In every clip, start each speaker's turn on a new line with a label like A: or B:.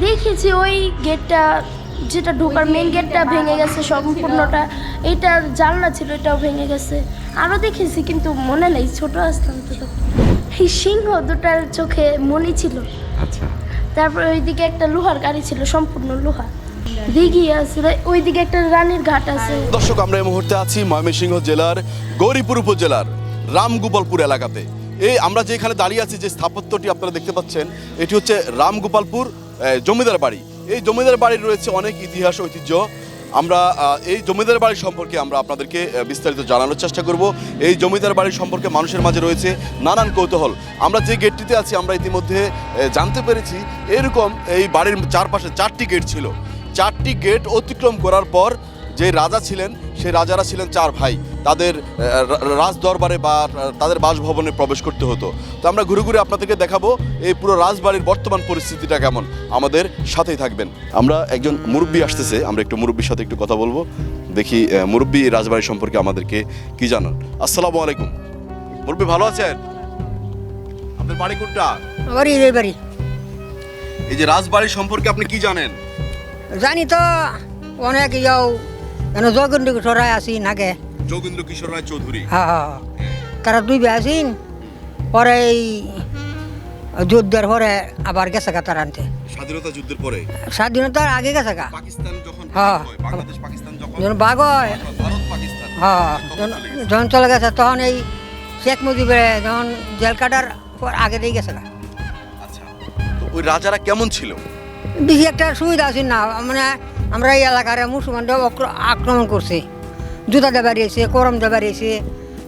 A: দেখেছি ওই গেটটা যেটা ঢোকার মেন গেটটা ভেঙে গেছে সম্পূর্ণটা। এটা জানলা ছিল এটাও ভেঙে গেছে। আরও দেখেছি কিন্তু মনে নেই ছোট আসতাম তো এই সিংহ দুটার চোখে মনি ছিল।
B: আচ্ছা।
A: তারপর ওইদিকে একটা লোহার গাড়ি ছিল সম্পূর্ণ লোহা। দিঘি আছে ওইদিকে একটা রানীর ঘাট আছে।
B: দর্শক আমরা এই মুহূর্তে আছি ময়মনসিংহ জেলার গৌরীপুর উপজেলার রামগোপালপুর এলাকাতে। এই আমরা যেখানে দাঁড়িয়ে আছি যে স্থাপত্যটি আপনারা দেখতে পাচ্ছেন এটি হচ্ছে রামগোপালপুর জমিদার বাড়ি। এই জমিদার বাড়ির রয়েছে অনেক ইতিহাস, ঐতিহ্য। আমরা এই জমিদার বাড়ি সম্পর্কে আমরা আপনাদেরকে বিস্তারিত জানানোর চেষ্টা করব। এই জমিদার বাড়ি সম্পর্কে মানুষের মাঝে রয়েছে নানান কৌতূহল। আমরা যে গেটটিতে আছি, আমরা ইতিমধ্যে জানতে পেরেছি, এরকম এই বাড়ির চারপাশে চারটি গেট ছিল। চারটি গেট অতিক্রম করার পর যে রাজা ছিলেন সেই রাজারা ছিলেন চার ভাই। তাদের আহ, রা- রাজ দরবারে বা তাদের বাসভবনে প্রবেশ করতে হতো। তো আমরা ঘুরে ঘুরে আপনাদেরকে দেখাবো এই পুরো রাজবাড়ির বর্তমান পরিস্থিতিটা কেমন। আমাদের সাথেই থাকবেন। আমরা একজন মুরব্বী আসতেছে আমরা একটু মুরব্বীর সাথে একটু কথা বলব। দেখি মুরব্বী রাজবাড়ি সম্পর্কে আমাদেরকে কি জানান। আসসালামু আলাইকুম। মুরব্বী ভালো আছেন? আপনার বাড়ি কোনটা?
C: বাড়ি এই বাড়ি।
B: এই যে রাজবাড়ি সম্পর্কে আপনি কি জানেন?
C: জানি তো অনেক ইয়াও কেন জগন্ড সরাই আসি নাগে।
B: যোগেন্দ্র কিশোর রায় চৌধুরী।
C: হ্যাঁ হ্যাঁ তারা দুই বে আসিন পরে এই যুদ্ধের পরে আবার গেছে গা তারা আনতে।
B: স্বাধীনতা যুদ্ধের পরে?
C: স্বাধীনতার আগে গেছে গা।
B: পাকিস্তান যখন
C: হ্যাঁ।
B: বাংলাদেশ পাকিস্তান যখন
C: বাঘ হয়
B: ভারত পাকিস্তান
C: হ্যাঁ যখন-
B: চলে গেছে।
C: যখন চলে গেছে তখন এই শেখ মুজিবের যখন জেল কাটার পর আগে দিয়ে গেছে গা।
B: আচ্ছা তো ওই রাজারা কেমন ছিল?
C: বেশি একটা সুবিধা আছে না মানে আমরা এই এলাকার মুসলমানরা আক্রমণ করছে। জুতা দেবার বাড়িয়েছে করম দেবার বাড়িয়েছে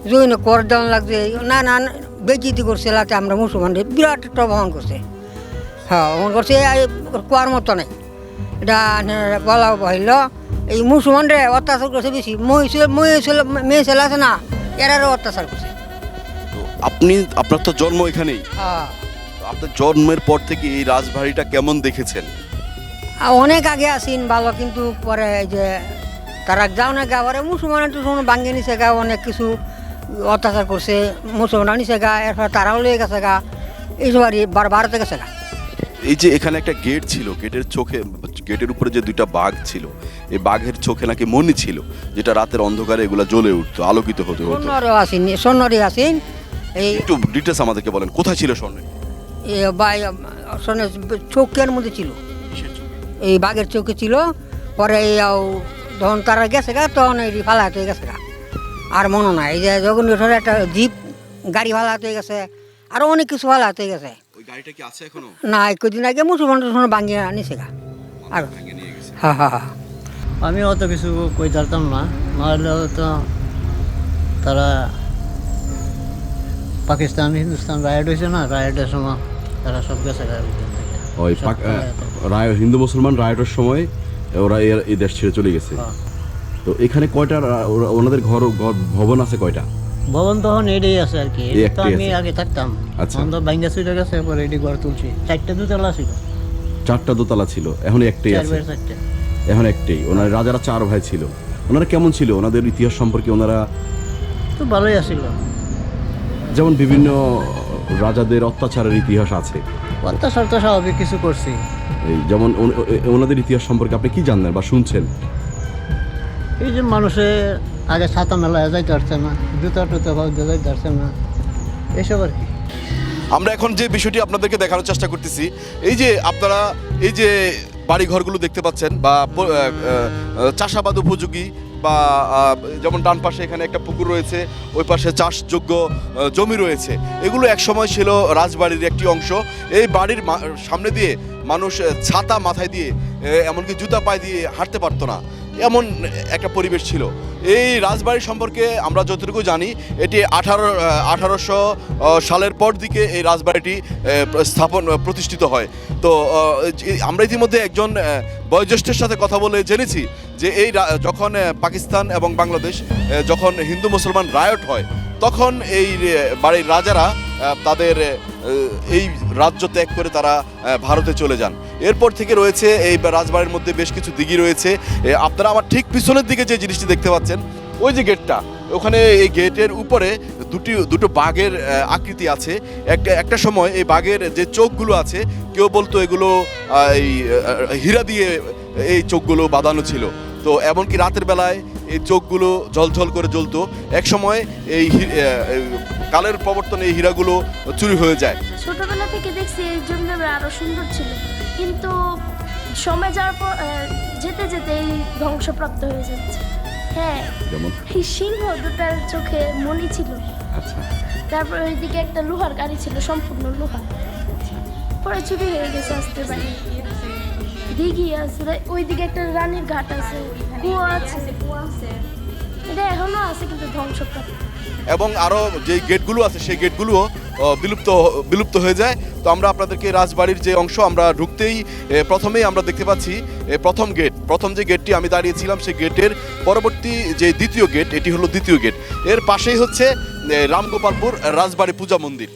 C: জৈন কর দেওয়ান লাগছে। না না বেচিতি করছে লাতে আমরা মুসলমানদের বিরাট একটা বহন করছে। হ্যাঁ বহন করছে কোয়ার মতো নেই। এটা নে- বলা বহিল এই মুসলমানরে অত্যাচার করছে বেশি। মেয়ে ছেলে আছে না এরারও অত্যাচার করছে।
B: আপনি আপনার তো জন্ম এখানেই।
C: হ্যাঁ।
B: আপনার জন্মের পর থেকে এই রাজবাড়িটা কেমন দেখেছেন?
C: অনেক আগে আসিন ভালো কিন্তু পরে এই যে তারা যাও না গা পরে মুসলমান টুসলমান ভাঙ্গে নিছে গা অনেক কিছু অত্যাচার করছে মুসলমান নিছে গা এরপর তারাও লয়ে গেছে গা এইসব আর বার ভারতে গেছে গা।
B: এই যে এখানে একটা গেট ছিল গেটের চোখে গেটের উপরে যে দুইটা বাঘ ছিল এই বাঘের চোখে নাকি মনি ছিল যেটা রাতের অন্ধকারে এগুলা জ্বলে উঠতো আলোকিত হতে হতো।
C: স্বর্ণরে আসিন স্বর্ণরে আসিন এই
B: একটু ডিটেলস আমাদেরকে বলেন কোথায় ছিল স্বর্ণ?
C: এ বাই স্বর্ণের চৌকের মধ্যে ছিল। এই বাঘের চোখে ছিল পরে এই আও যখন তারা গেছে গা তখন এই ফালাতে গেছে গা। আর মনে নাই এই যে যখন একটা জিপ গাড়ি ফালাতে গেছে আরও অনেক কিছু ফালাতে গেছে।
B: ওই গাড়িটা কি
C: না কদিন আগে মুসলমান টুসলমান ভাঙিয়ে আনিছে গা। আর
B: নিয়ে গেছে।
C: হ্যাঁ হ্যাঁ হ্যাঁ
D: আমি অত কিছু কই পারতাম না নাহলে তো তারা পাকিস্তান হিন্দুস্তান রায়ট হয়েছে না রায়ডের সময় তারা সব গেছে।
E: ওই পাক- রায় হিন্দু মুসলমান রায়টের সময় ওরা এই দেশ ছেড়ে চলে গেছে।
D: হ্যাঁ।
E: তো এখানে কয়টা ওনাদের ঘর ভবন আছে কয়টা?
D: ভবন তখন এটাই আছে আর কি। তো আমি আগে থাকতাম।
E: আচ্ছা।
D: তো বাইঙ্গা সুইটা গেছে এরপর এটি ঘর তুলছি। চারটে দুতলা ছিল।
E: চারটা দোতলা ছিল। এখন একটাই আছে। এখন একটাই। ওনার রাজারা চার ভাই ছিল। ওনারা কেমন ছিল? ওনাদের ইতিহাস সম্পর্কে ওনারা
D: তো ভালোই
E: যেমন বিভিন্ন রাজাদের অত্যাচারের ইতিহাস আছে।
D: অত্যাচার তো স্বাভাবিক কিছু করছি।
E: এই যেমন ওন- ও- ওনাদের ইতিহাস সম্পর্কে আপনি কি জানেন বা শুনছেন?
D: এই যে মানুষে আগে ছাতা মেলায় যাইতে পারছে না জুতা টুতা ভাবতে যাইতে পারছে না এইসব আর কি।
B: আমরা এখন যে বিষয়টি আপনাদেরকে দেখানোর চেষ্টা করতেছি এই যে আপনারা এই যে বাড়ি ঘরগুলো দেখতে পাচ্ছেন বা প- আহ, আহ, চাষাবাদ উপযোগী বা যেমন ডান পাশে এখানে একটা পুকুর রয়েছে, ওই পাশে চাষযোগ্য জমি রয়েছে। এগুলো একসময় ছিল রাজবাড়ির একটি অংশ। এই বাড়ির সামনে দিয়ে মানুষ ছাতা মাথায় দিয়ে এমনকি জুতা পায়ে দিয়ে হাঁটতে পারতো না। এমন একটা পরিবেশ ছিল। এই রাজবাড়ি সম্পর্কে আমরা যতটুকু জানি, এটি আঠারো, আঠারোশো সালের পর দিকে এই রাজবাড়িটি স্থাপন প্রতিষ্ঠিত হয়। তো আমরা ইতিমধ্যে একজন বয়োজ্যেষ্ঠের সাথে কথা বলে জেনেছি যে এই যখন পাকিস্তান এবং বাংলাদেশ যখন হিন্দু মুসলমান রায়ট হয়, তখন এই বাড়ির রাজারা তাদের এই রাজ্য ত্যাগ করে তারা ভারতে চলে যান। এরপর থেকে রয়েছে এই রাজবাড়ির মধ্যে বেশ কিছু দিঘি রয়েছে। আপনারা আমার ঠিক পিছনের দিকে যে জিনিসটি দেখতে পাচ্ছেন, ওই যে গেটটা, ওখানে এই গেটের উপরে দুটি, দুটো বাঘের আকৃতি আছে। একটা একটা সময় এই বাঘের যে চোখগুলো আছে, কেউ বলতো এগুলো এই হীরা দিয়ে এই চোখগুলো বাঁধানো ছিল। তো এমনকি রাতের বেলায় এই চোখগুলো ঝলঝল করে জ্বলতো। এক সময় এই হি- কালের প্রবর্তনে এই হীরাগুলো চুরি হয়ে যায়।
A: ছোটবেলা থেকে দেখছি এই জন্য আরও সুন্দর ছিল। কিন্তু সময় যাওয়ার পর যেতে যেতে এই ধ্বংসপ্রাপ্ত হয়ে যাচ্ছে। হ্যাঁ
E: যেমন?
A: সিংহ দুটার চোখে মনি ছিল।
E: আচ্ছা।
A: তারপর ওইদিকে একটা লোহার গাড়ি ছিল সম্পূর্ণ লোহা। পরে চুরি হয়ে গেছে আসতে পারি দিঘি আছে ওইদিকে একটা রানীর ঘাট আছে। কুয়া আছে। এটা এখনও আছে কিন্তু ধ্বংসপ্রাপ্ত।
B: এবং আরও যে গেটগুলো আছে সেই গেটগুলোও আহ, বিলুপ্ত বিলুপ্ত হয়ে যায়। তো আমরা আপনাদেরকে রাজবাড়ির যে অংশ আমরা ঢুকতেই প্রথমেই আমরা দেখতে পাচ্ছি প্রথম গেট। প্রথম যে গেটটি আমি দাঁড়িয়েছিলাম সেই গেটের পরবর্তী যে দ্বিতীয় গেট এটি হলো দ্বিতীয় গেট। এর পাশেই হচ্ছে রামগোপালপুর রাজবাড়ি পূজা মন্দির।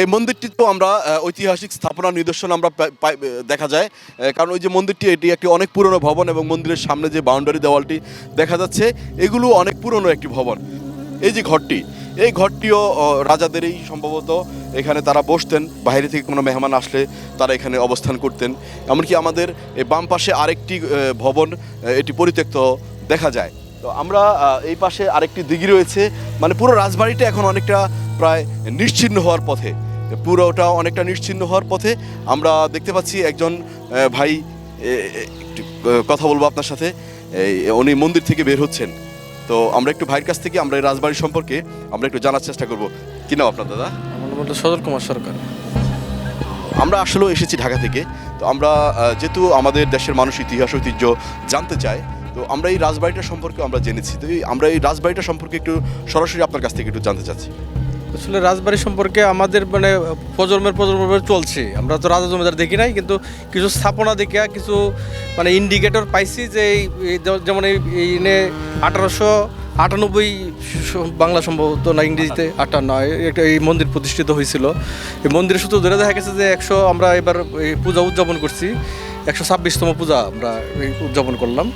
B: এই মন্দিরটি তো আমরা ঐতিহাসিক স্থাপনার নিদর্শন আমরা দেখা যায়। কারণ ওই যে মন্দিরটি, এটি একটি অনেক পুরনো ভবন এবং মন্দিরের সামনে যে বাউন্ডারি দেওয়ালটি দেখা যাচ্ছে, এগুলো অনেক পুরনো একটি ভবন। এই যে ঘরটি, এই ঘরটিও রাজাদেরই সম্ভবত এখানে তারা বসতেন, বাইরে থেকে কোনো মেহমান আসলে তারা এখানে অবস্থান করতেন। এমনকি আমাদের এই বাম পাশে আরেকটি ভবন এটি পরিত্যক্ত দেখা যায়। তো আমরা এই পাশে আরেকটি দিঘি রয়েছে। মানে পুরো রাজবাড়িটা এখন অনেকটা প্রায় নিশ্চিহ্ন হওয়ার পথে। পুরোটা অনেকটা নিশ্চিন্ন হওয়ার পথে আমরা দেখতে পাচ্ছি একজন ভাই কথা বলব আপনার সাথে। উনি মন্দির থেকে বের হচ্ছেন। তো আমরা একটু ভাইয়ের কাছ থেকে আমরা এই রাজবাড়ি সম্পর্কে আমরা একটু জানার চেষ্টা করব। কি নাম আপনার দাদা?
F: আমার নাম সজল কুমার সরকার।
B: আমরা আসলেও এসেছি ঢাকা থেকে। তো আমরা যেহেতু আমাদের দেশের মানুষ ইতিহাস ঐতিহ্য জানতে চায় তো আমরা এই রাজবাড়িটা সম্পর্কে আমরা জেনেছি। তো আমরা এই রাজবাড়িটা সম্পর্কে একটু সরাসরি আপনার কাছ থেকে একটু জানতে চাচ্ছি।
F: আসলে রাজবাড়ি সম্পর্কে আমাদের মানে প্রজন্মের প্রজন্ম চলছে। আমরা তো রাজা জমিদার দেখি নাই, কিন্তু কিছু স্থাপনা দেখে কিছু মানে ইন্ডিকেটর পাইছি যে যেমন এই আঠারোশো আটানব্বই বাংলা সম্ভবত না ইংরেজিতে আটান্ন একটা এই মন্দির প্রতিষ্ঠিত হয়েছিল। এই মন্দিরের সূত্র ধরে দেখা গেছে যে একশো আমরা এবার পূজা উদযাপন করছি, একশো ছাব্বিশতম পূজা আমরা উদযাপন করলাম।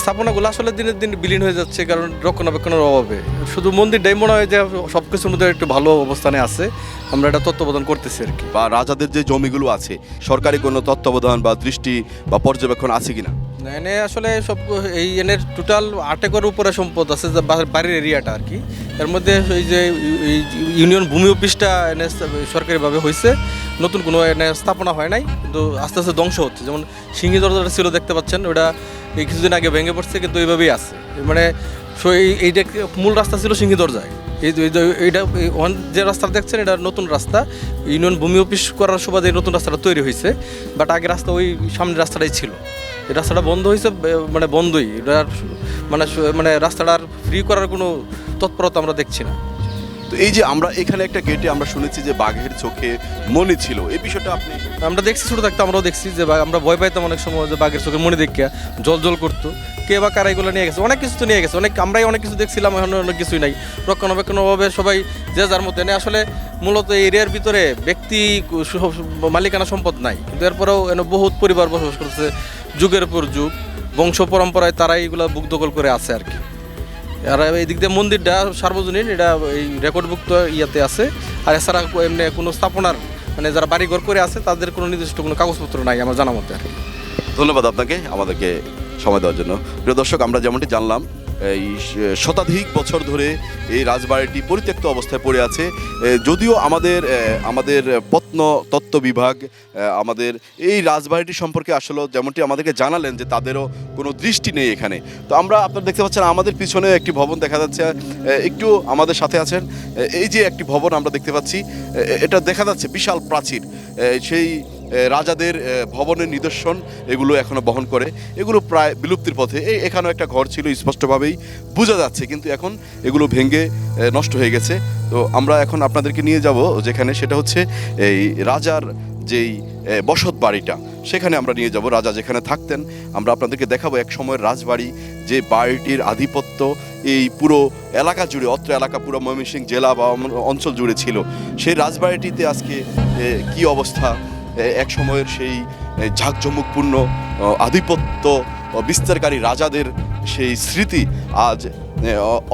F: স্থাপনাগুলো আসলে দিনের দিন বিলীন হয়ে যাচ্ছে কারণ রক্ষণাবেক্ষণের অভাবে। শুধু মন্দিরটাই মনে হয় যে সব কিছুর মধ্যে একটু ভালো অবস্থানে আছে। আমরা এটা তত্ত্বাবধান করতেছি আর কি।
B: বা রাজাদের যে জমিগুলো আছে সরকারি কোনো তত্ত্বাবধান বা দৃষ্টি বা পর্যবেক্ষণ আছে কিনা?
F: না, এনে আসলে সব এই এনের টোটাল আট একর উপরে সম্পদ আছে বাড়ির এরিয়াটা আর কি। এর মধ্যে এই যে ইউনিয়ন ভূমি অফিসটা এনে সরকারিভাবে হয়েছে নতুন কোনো স্থাপনা হয় নাই, কিন্তু আস্তে আস্তে ধ্বংস হচ্ছে। যেমন সিঙ্গি দরজাটা ছিল, দেখতে পাচ্ছেন, ওটা এই কিছুদিন আগে ভেঙে পড়ছে, কিন্তু এইভাবেই আছে। মানে এই, এইটা মূল রাস্তা ছিল সিঙ্গি দরজায়। এই এই এইটা, এই, ওখান যে রাস্তা দেখছেন, এটা নতুন রাস্তা। ইউনিয়ন ভূমি অফিস করার সুবাদে নতুন রাস্তাটা তৈরি হয়েছে, বাট আগে রাস্তা ওই সামনের রাস্তাটাই ছিল। এই রাস্তাটা বন্ধ হয়েছে মানে বন্ধই। এটা মানে মানে রাস্তাটার ফ্রি করার কোনো তৎপরতা আমরা দেখছি না।
B: তো এই যে আমরা এখানে একটা গেটে আমরা শুনেছি যে বাঘের চোখে মনে ছিল, এই বিষয়টা আপনি
F: আমরা দেখছি ছোটো থাকতে, আমরাও দেখছি যে আমরা ভয় পাইতাম অনেক সময় যে বাঘের চোখে মনে দেখিয়া, জল জল করতো। কে বা কারা এগুলো নিয়ে গেছে? অনেক কিছু তো নিয়ে গেছে। অনেক আমরাই অনেক কিছু দেখছিলাম, এখন অনেক কিছুই নাই। রক্ষণাবেক্ষণের অভাবে সবাই যে যার মতো। এনে আসলে মূলত এই এরিয়ার ভিতরে ব্যক্তি মালিকানা সম্পদ নাই। কিন্তু এরপরেও এনে বহুত পরিবার বসবাস করছে যুগের পর যুগ, বংশ পরম্পরায় তারাই এগুলো বুক দখল করে আছে আর কি। আর এই দিক দিয়ে মন্দিরটা সার্বজনীন, এটা এই রেকর্ডভুক্ত ইয়াতে আছে। আর এছাড়া এমনি কোনো স্থাপনার মানে যারা বাড়িঘর করে আছে, তাদের কোনো নির্দিষ্ট কোনো কাগজপত্র নাই, আমার জানা মতে আর
B: ধন্যবাদ আপনাকে আমাদেরকে সময় দেওয়ার জন্য। প্রিয় দর্শক, আমরা যেমনটি জানলাম এই শতাধিক বছর ধরে এই রাজবাড়িটি পরিত্যক্ত অবস্থায় পড়ে আছে। যদিও আমাদের আমাদের প্রত্ন তত্ত্ব বিভাগ আমাদের এই রাজবাড়িটি সম্পর্কে আসলে যেমনটি আমাদেরকে জানালেন যে তাদেরও কোনো দৃষ্টি নেই এখানে। তো আমরা আপনারা দেখতে পাচ্ছেন আমাদের পিছনে একটি ভবন দেখা যাচ্ছে। একটু আমাদের সাথে আছেন। এই যে একটি ভবন আমরা দেখতে পাচ্ছি এটা দেখা যাচ্ছে বিশাল প্রাচীর। সেই রাজাদের ভবনের নিদর্শন এগুলো এখনও বহন করে। এগুলো প্রায় বিলুপ্তির পথে। এই এখানেও একটা ঘর ছিল, স্পষ্টভাবেই বোঝা যাচ্ছে, কিন্তু এখন এগুলো ভেঙে নষ্ট হয়ে গেছে। তো আমরা এখন আপনাদেরকে নিয়ে যাব, যেখানে সেটা হচ্ছে এই রাজার যেই বসত বাড়িটা। সেখানে আমরা নিয়ে যাব। রাজা যেখানে থাকতেন, আমরা আপনাদেরকে দেখাবো এক সময়ের রাজবাড়ি, যে বাড়িটির আধিপত্য, এই পুরো এলাকা জুড়ে, অত্র এলাকা পুরো ময়মনসিংহ জেলা বা অঞ্চল জুড়ে ছিল। সেই রাজবাড়িটিতে আজকে কি অবস্থা? এক সময়ের সেই ঝাঁকঝমুকপূর্ণ আধিপত্য বিস্তারকারী রাজাদের সেই স্মৃতি আজ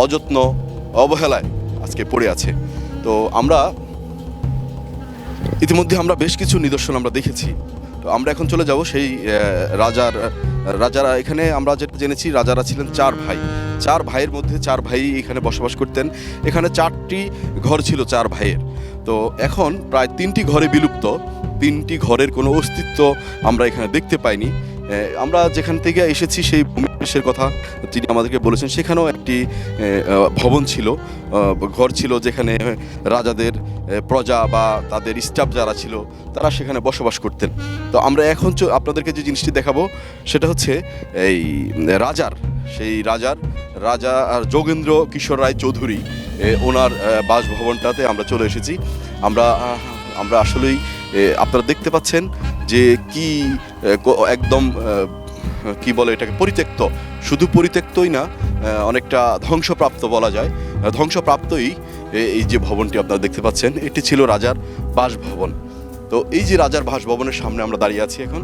B: অযত্ন, অবহেলায় আজকে পড়ে আছে। তো আমরা ইতিমধ্যে আমরা বেশ কিছু নিদর্শন আমরা দেখেছি। তো আমরা এখন চলে যাব সেই রাজার, রাজারা এখানে আমরা যেটা জেনেছি, রাজারা ছিলেন চার ভাই। চার ভাইয়ের মধ্যে চার ভাই এখানে বসবাস করতেন। এখানে চারটি ঘর ছিল চার ভাইয়ের। তো এখন প্রায় তিনটি ঘরে বিলুপ্ত। তিনটি ঘরের কোনো অস্তিত্ব আমরা এখানে দেখতে পাইনি। আমরা যেখান থেকে এসেছি সেই ভূমিশের কথা তিনি আমাদেরকে বলেছেন, সেখানেও একটি ভবন ছিল। ঘর ছিল যেখানে রাজাদের প্রজা বা তাদের স্টাফ যারা ছিল, তারা সেখানে বসবাস করতেন। তো আমরা এখন আপনাদেরকে যে জিনিসটি দেখাবো, সেটা হচ্ছে এই রাজার, সেই রাজার, রাজা আর যোগেন্দ্র কিশোর রায় চৌধুরী ওনার বাসভবনটাতে আমরা চলে এসেছি। আমরা আমরা আসলেই আপনারা দেখতে পাচ্ছেন যে কি একদম কি বলে এটাকে, পরিত্যক্ত। শুধু পরিত্যক্তই না অনেকটা ধ্বংসপ্রাপ্ত বলা যায়। ধ্বংসপ্রাপ্তই এই যে ভবনটি আপনারা দেখতে পাচ্ছেন, এটি ছিল রাজার বাসভবন। তো এই যে রাজার বাসভবনের সামনে আমরা দাঁড়িয়ে আছি এখন,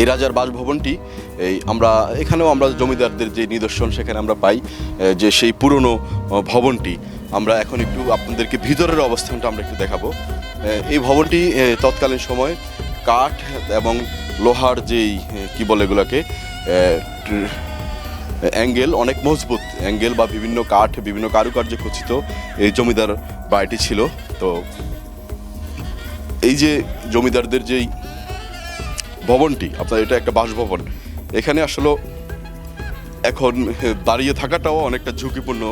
B: এই রাজার বাসভবনটি, এই আমরা, এখানেও আমরা জমিদারদের যে নিদর্শন, সেখানে আমরা পাই যে সেই পুরনো ভবনটি। আমরা এখন একটু আপনাদেরকে ভিতরের অবস্থানটা আমরা একটু দেখাবো। এই ভবনটি তৎকালীন সময় কাঠ এবং লোহার যেই কি বলে এগুলোকে অ্যাঙ্গেল অনেক মজবুত। অ্যাঙ্গেল বা বিভিন্ন কাঠ, বিভিন্ন কারুকার্যে খচিত এই জমিদার বাড়িটি ছিল। তো এই যে জমিদারদের যেই ভবনটি, আপনার এটা একটা বাসভবন। এখানে আসলে এখন দাঁড়িয়ে থাকাটাও অনেকটা ঝুঁকিপূর্ণ।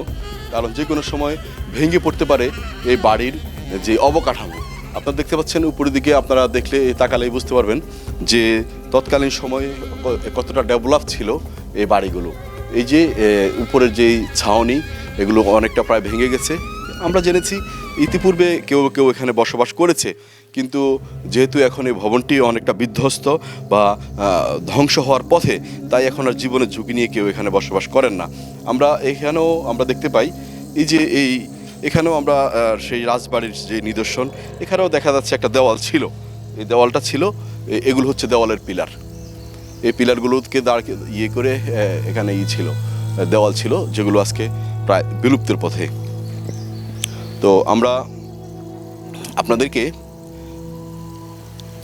B: কারণ যে কোনো সময় ভেঙে পড়তে পারে এই বাড়ির যে অবকাঠামো। আপনারা দেখতে পাচ্ছেন উপরের দিকে আপনারা দেখলে তাকালেই বুঝতে পারবেন যে তৎকালীন সময়ে কতটা ডেভেলপ ছিল এই বাড়িগুলো। এই যে উপরের যেই ছাউনি, এগুলো অনেকটা প্রায় ভেঙে গেছে। আমরা জেনেছি ইতিপূর্বে কেউ কেউ এখানে বসবাস করেছে, কিন্তু যেহেতু এখন এই ভবনটি অনেকটা বিধ্বস্ত বা ধ্বংস হওয়ার পথে, তাই এখন আর জীবনের ঝুঁকি নিয়ে কেউ এখানে বসবাস করেন না। আমরা এখানেও আমরা দেখতে পাই, এই যে এই এখানেও আমরা সেই রাজবাড়ির যে নিদর্শন, এখানেও দেখা যাচ্ছে একটা দেওয়াল ছিল। এই দেওয়ালটা ছিল এগুলো হচ্ছে দেওয়ালের পিলার। এই পিলারগুলোকে দাঁড় ইয়ে করে এখানে ই ছিল দেওয়াল ছিল, যেগুলো আজকে প্রায় বিলুপ্তের পথে। তো আমরা আপনাদেরকে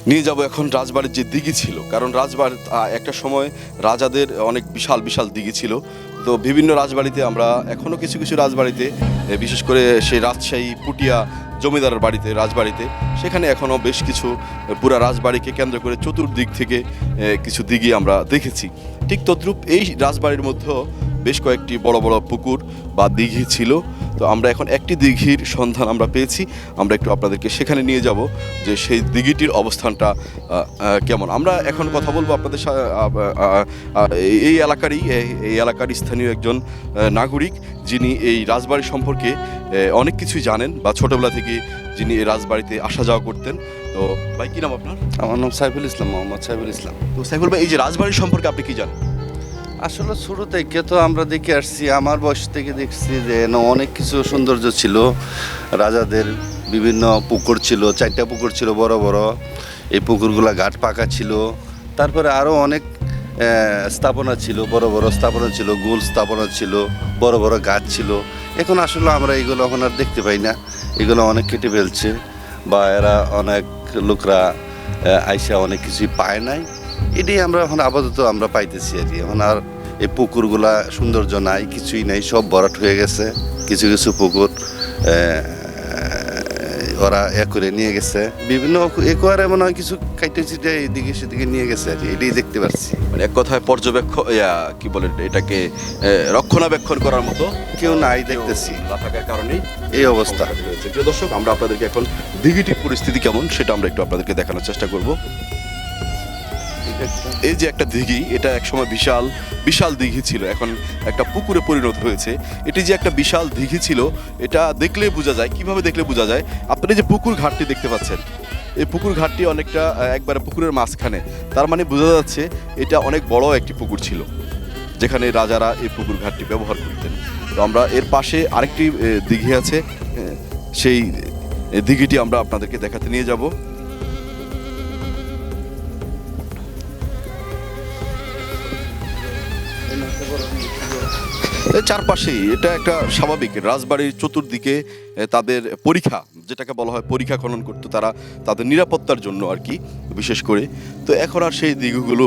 B: নিয়ে যাব এখন রাজবাড়ির যে দিঘি ছিল, কারণ রাজবাড়ি একটা সময় রাজাদের অনেক বিশাল বিশাল দিঘি ছিল। তো বিভিন্ন রাজবাড়িতে আমরা এখনও কিছু কিছু রাজবাড়িতে বিশেষ করে সেই রাজশাহী পুটিয়া জমিদারের বাড়িতে, রাজবাড়িতে, সেখানে এখনও বেশ কিছু পুরা রাজবাড়িকে কেন্দ্র করে চতুর্দিক থেকে কিছু দিঘি আমরা দেখেছি। ঠিক তদ্রূপ এই রাজবাড়ির মধ্যেও বেশ কয়েকটি বড় বড় পুকুর বা দিঘি ছিল। তো আমরা এখন একটি দিঘির সন্ধান আমরা পেয়েছি। আমরা একটু আপনাদেরকে সেখানে নিয়ে যাব যে সেই দিঘিটির অবস্থানটা কেমন। আমরা এখন কথা বলব আপনাদের এই- এলাকারই এই- এই এলাকার স্থানীয় একজন নাগরিক যিনি এই রাজবাড়ি সম্পর্কে অনেক কিছুই জানেন বা ছোটবেলা থেকে যিনি এই রাজবাড়িতে আসা যাওয়া করতেন। তো ভাই কি নাম আপনার?
G: আমার নাম সাইফুল ইসলাম মোহাম্মদ সাইফুল ইসলাম।
B: তো সাইফুল ভাই এই যে রাজবাড়ি সম্পর্কে আপনি কি জানেন?
G: আসলে শুরু থেকে তো আমরা দেখে আসছি, আমার বয়স থেকে দেখছি যে অনেক কিছু সৌন্দর্য ছিল। রাজাদের বিভিন্ন পুকুর ছিল, চারটা পুকুর ছিল বড় বড়। এই পুকুরগুলো ঘাট পাকা ছিল। তারপরে আরও অনেক স্থাপনা ছিল, বড় বড় স্থাপনা ছিল, গোল স্থাপনা ছিল, বড় বড় গাছ ছিল। এখন আসলে আমরা এগুলো এখন আর দেখতে পাই না। এগুলো অনেক কেটে ফেলছে। বা এরা অনেক লোকরা আইসা অনেক কিছুই পায় নাই। এটাই আমরা এখন আপাতত আমরা পাইতেছি আর কি। এখন আর এই পুকুরগুলা সৌন্দর্য নাই কিছুই নাই সব ভরাট হয়ে গেছে। কিছু কিছু পুকুর ওরা এ করে নিয়ে গেছে। বিভিন্ন একোয়ারে মনে হয় কিছু কাইটে চিটে এদিকে সেদিকে নিয়ে গেছে আর কি এটাই দেখতে পাচ্ছি।
B: মানে এক কথায় পর্যবেক্ষণ ইয়া, কি বলে এটাকে রক্ষণাবেক্ষণ করার মতো?
G: কেউ নাই দেখতেছি।
B: না থাকার কারণেই
G: এই অবস্থা।
B: প্রিয় দর্শক আমরা আপনাদেরকে এখন দিঘিটির পরিস্থিতি কেমন সেটা আমরা একটু আপনাদেরকে দেখানোর চেষ্টা করব। এই যে একটা দিঘি, এটা একসময় বিশাল বিশাল দিঘি ছিল। এখন একটা পুকুরে পরিণত হয়েছে। এটি যে একটা বিশাল দিঘি ছিল, এটা দেখলে বোঝা যায়। কীভাবে দেখলে বোঝা যায়? আপনারা যে পুকুর ঘাটটি দেখতে পাচ্ছেন, এই পুকুর ঘাটটি অনেকটা একবারে পুকুরের মাঝখানে। তার মানে বোঝা যাচ্ছে এটা অনেক বড় একটি পুকুর ছিল, যেখানে রাজারা এই পুকুর ঘাটটি ব্যবহার করতেন। তো আমরা এর পাশে আরেকটি দিঘি আছে সেই দিঘিটি আমরা আপনাদেরকে দেখাতে নিয়ে যাব। চারপাশেই, এটা একটা স্বাভাবিক, রাজবাড়ির চতুর্দিকে তাদের পরীক্ষা, যেটাকে বলা হয় পরীক্ষা খনন করতো তারা তাদের নিরাপত্তার জন্য আর কি, বিশেষ করে। তো এখন আর সেই দিঘগুলো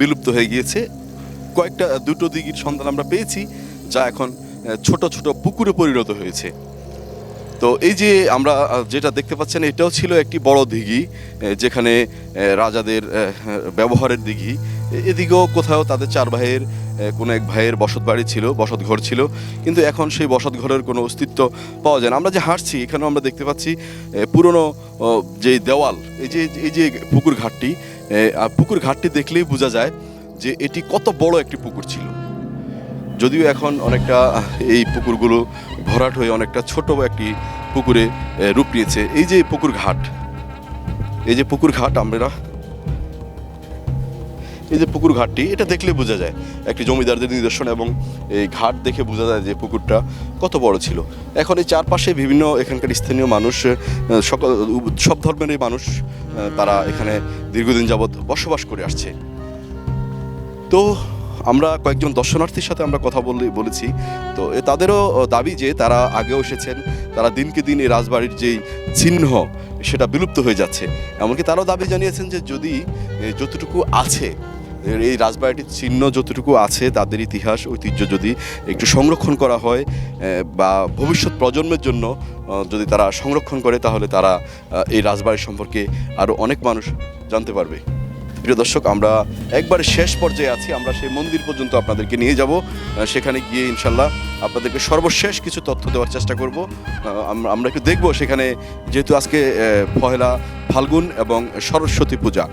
B: বিলুপ্ত হয়ে গিয়েছে। কয়েকটা, দুটো দিঘির সন্ধান আমরা পেয়েছি, যা এখন ছোট ছোট পুকুরে পরিণত হয়েছে। তো এই যে আমরা যেটা দেখতে পাচ্ছেন, এটাও ছিল একটি বড় দিঘি যেখানে রাজাদের ব্যবহারের দিঘি। এদিকেও কোথাও তাদের চার ভাইয়ের কোনো এক ভাইয়ের বসত বাড়ি ছিল বসত ঘর ছিল, কিন্তু এখন সেই বসত ঘরের কোনো অস্তিত্ব পাওয়া যায় না। আমরা যে হাঁটছি, এখানেও আমরা দেখতে পাচ্ছি পুরনো যে দেওয়াল, এই যে এই যে পুকুর ঘাটটি পুকুর ঘাটটি দেখলেই বোঝা যায় যে এটি কত বড় একটি পুকুর ছিল। যদিও এখন অনেকটা এই পুকুরগুলো ভরাট হয়ে অনেকটা ছোট একটি পুকুরে রূপ নিয়েছে। এই যে পুকুর ঘাট, এই যে পুকুর ঘাট আমরা, এই যে পুকুর ঘাটটি, এটা দেখলে বোঝা যায়, একটি জমিদারদের নিদর্শন এবং এই ঘাট দেখে বোঝা যায় যে পুকুরটা কত বড় ছিল। এখন এই চারপাশে বিভিন্ন এখানকার স্থানীয় মানুষ সকল সব ধর্মেরই মানুষ তারা এখানে দীর্ঘদিন যাবৎ বসবাস করে আসছে। তো আমরা কয়েকজন দর্শনার্থীর সাথে আমরা কথা বলে বলেছি। তো তাদেরও দাবি যে তারা আগেও এসেছেন, তারা দিনকে দিন এই রাজবাড়ির যেই চিহ্ন, সেটা বিলুপ্ত হয়ে যাচ্ছে। এমনকি তারাও দাবি জানিয়েছেন যে যদি যতটুকু আছে এই রাজবাড়িটির চিহ্ন যতটুকু আছে, তাদের ইতিহাস, ঐতিহ্য যদি একটু সংরক্ষণ করা হয় বা ভবিষ্যৎ প্রজন্মের জন্য যদি তারা সংরক্ষণ করে, তাহলে তারা এই রাজবাড়ি সম্পর্কে আরও অনেক মানুষ জানতে পারবে। প্রিয় দর্শক, আমরা একবারে শেষ পর্যায়ে আছি। আমরা সেই মন্দির পর্যন্ত আপনাদেরকে নিয়ে যাব। সেখানে গিয়ে ইনশাল্লাহ আপনাদেরকে সর্বশেষ কিছু তথ্য দেওয়ার চেষ্টা করব। আমরা- একটু দেখব সেখানে যেহেতু আজকে পহেলা ফাল্গুন এবং সরস্বতী পূজা।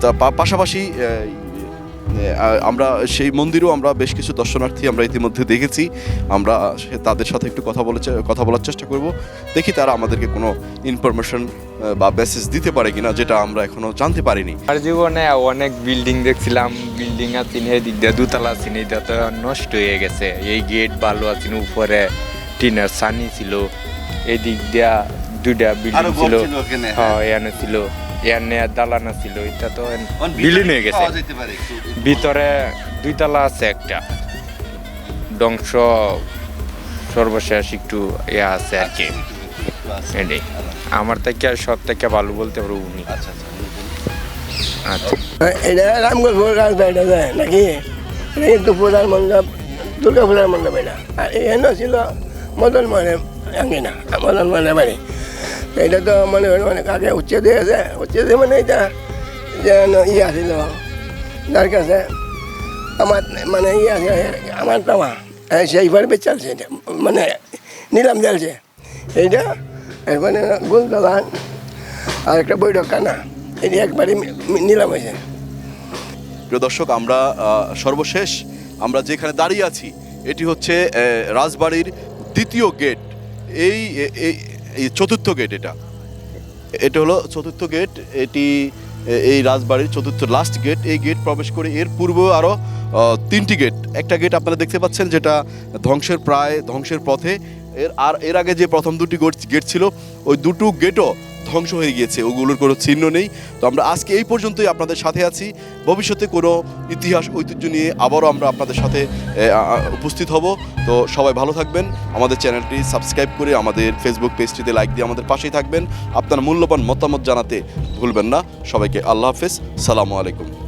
B: তা পাশাপাশি আমরা সেই মন্দিরও আমরা বেশ কিছু দর্শনার্থী আমরা ইতিমধ্যে দেখেছি। আমরা তাদের সাথে একটু কথা বলে কথা বলার চেষ্টা করব। দেখি তারা আমাদেরকে কোনো ইনফরমেশন বা মেসেজ দিতে পারে কিনা যেটা আমরা এখনও জানতে পারিনি।
H: আর জীবনে অনেক বিল্ডিং দেখছিলাম। বিল্ডিং আছে এদিক দিয়ে দুতলা আছে এটা তো নষ্ট হয়ে গেছে। এই গেট ভালো আছে উপরে টিনের সানি ছিল। এদিক দিয়া দুইটা বিল্ডিং ছিল। হ্যাঁ। এখানে ছিল। এখানে দালানা ছিল এটা তো বিলীন হয়ে গেছে। ভিতরে দুইতলা আছে একটা। ধ্বংস সর্বশেষ একটু ইয়ে আছে আর কি। এটাই আমার থেকে সব থেকে ভালো বলতে পারব উনি। আচ্ছা
I: এটা রামগঞ্জ রাজবাড়িটা যায় নাকি? এটা কিন্তু প্রধান মণ্ডপ দুর্গা পূজার মণ্ডপ এটা। আর এখানে ছিল মদন মানে আঙ্গিনা মদন মানে বাড়ি। এটা তো মনে অনেক আগে উচ্ছেদে আছে উচ্ছেদে মানে এটা যে ইয়ে আসিল যার কাছে আমার মানে ইয়ে আছে, আমার তামা সেইভাবে বেচালছে এটা মানে নিলাম জ্বালছে। এইটা এরপরে গোলদলান আর একটা বৈঠক কানা, এটি একবারে নিলাম হয়েছে।
B: প্রিয় দর্শক, আমরা সর্বশেষ আমরা যেখানে দাঁড়িয়ে আছি, এটি হচ্ছে রাজবাড়ির দ্বিতীয় গেট। এই এই- চতুর্থ গেট এটা। এটা হলো চতুর্থ গেট এটি এই রাজবাড়ির চতুর্থ লাস্ট গেট এই গেট প্রবেশ করে এর পূর্বে আরও তিনটি গেট একটা গেট আপনারা দেখতে পাচ্ছেন যেটা ধ্বংসের প্রায়, ধ্বংসের পথে। এর, আর এর আগে যে প্রথম দুটি গেট ছিল, ওই দুটো গেটও ধ্বংস হয়ে গিয়েছে, ওগুলোর কোনো চিহ্ন নেই। তো আমরা আজকে এই পর্যন্তই আপনাদের সাথে আছি। ভবিষ্যতে কোনো ইতিহাস, ঐতিহ্য নিয়ে আবারও আমরা আপনাদের সাথে উপস্থিত হব। তো সবাই ভালো থাকবেন। আমাদের চ্যানেলটি সাবস্ক্রাইব করে আমাদের ফেসবুক পেজটিতে লাইক দিয়ে আমাদের পাশেই থাকবেন। আপনার মূল্যবান মতামত জানাতে ভুলবেন না। সবাইকে আল্লাহ হাফেজ। সালামু আলাইকুম।